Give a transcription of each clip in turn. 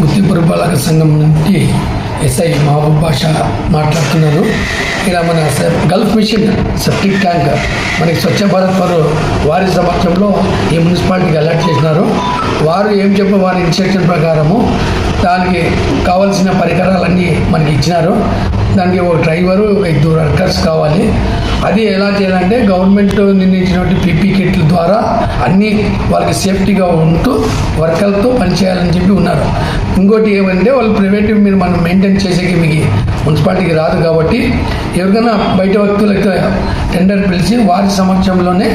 గుత్తింపు పురపాలక సంఘం నుండి ఎస్ఐ మహబూబ్ బాషా మాట్లాడుతున్నారు. ఇలా మన గల్ఫ్ మిషన్ సెప్టిక్ ట్యాంక్ మనకి స్వచ్ఛ భారత్ వారు వారి సమక్షంలో ఈ మున్సిపాలిటీకి అలర్ట్ చేసినారు. వారు ఏం చెప్పి వారి ఇన్స్ట్రక్షన్ ప్రకారము దానికి కావాల్సిన పరికరాలన్నీ మనకి ఇచ్చినారు. దానికి ఒక డ్రైవరు ఐదు ఇద్దరు వర్కర్స్ కావాలి. అది ఎలా చేయాలంటే గవర్నమెంట్ నిర్ణయించినటువంటి పీపీ కిట్ల ద్వారా అన్నీ వాళ్ళకి సేఫ్టీగా ఉంటూ వర్కర్లతో పనిచేయాలని చెప్పి ఉన్నారు. ఇంకోటి ఏమంటే వాళ్ళు ప్రైవేట్ మీరు మనం మెయింటైన్ చేసేకి మీకు మున్సిపాలిటీకి రాదు కాబట్టి ఎవరికైనా బయట వ్యక్తులకి టెండర్ పిలిచి వారి సమక్షంలోనే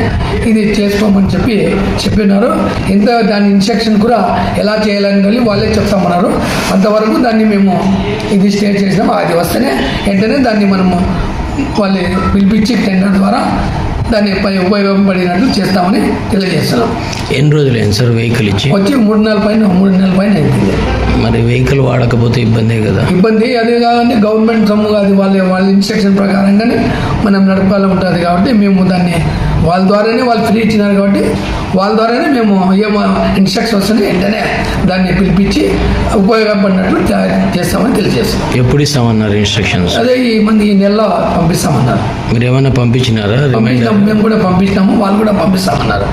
ఇది చేసుకోమని చెప్పి చెప్పినారు. ఇంత దాని ఇన్స్ట్రక్షన్ కూడా ఎలా చేయాలని వెళ్ళి వాళ్ళే చెప్తామన్నారు. అంతవరకు దాన్ని మేము ఇది స్టే చేసినాం. అది వస్తేనే వెంటనే దాన్ని మనము వాళ్ళు పిలిపించి టెండర్ ద్వారా దాన్ని ఉపయోగపడినట్లు చేస్తామని తెలియజేస్తున్నాం. ఎన్ని రోజులు సార్ వెహికల్ ఇచ్చి? వచ్చి మూడు నెలల పైన మూడు నెలల పైన అయిపోయింది మరి వెహికల్ వాడకపోతే ఇబ్బందే కదా. ఇబ్బంది అదే కాదంటే గవర్నమెంట్ సొమ్ము కాదు వాళ్ళ వాళ్ళ ఇన్స్ట్రక్షన్ ప్రకారంగానే మనం నడపాలి ఉంటుంది కాబట్టి మేము దాన్ని వాళ్ళ ద్వారానే వాళ్ళు ఫ్రీ ఇచ్చినారు కాబట్టి వాళ్ళ ద్వారానే మేము ఏమో ఇన్స్ట్రక్షన్ వస్తుంది వెంటనే దాన్ని పిలిపించి ఉపయోగపడినట్లు చేస్తామని తెలియజేస్తాం ఎప్పుడు ఇస్తామన్నారు ఇన్స్ట్రక్షన్స్ అదే ఈ మంది ఈ నెలలో పంపిస్తామన్నారు. మీరు ఏమైనా పంపించినారా? పంపించినాం మేము కూడా పంపించినాము వాళ్ళు కూడా పంపిస్తామన్నారు.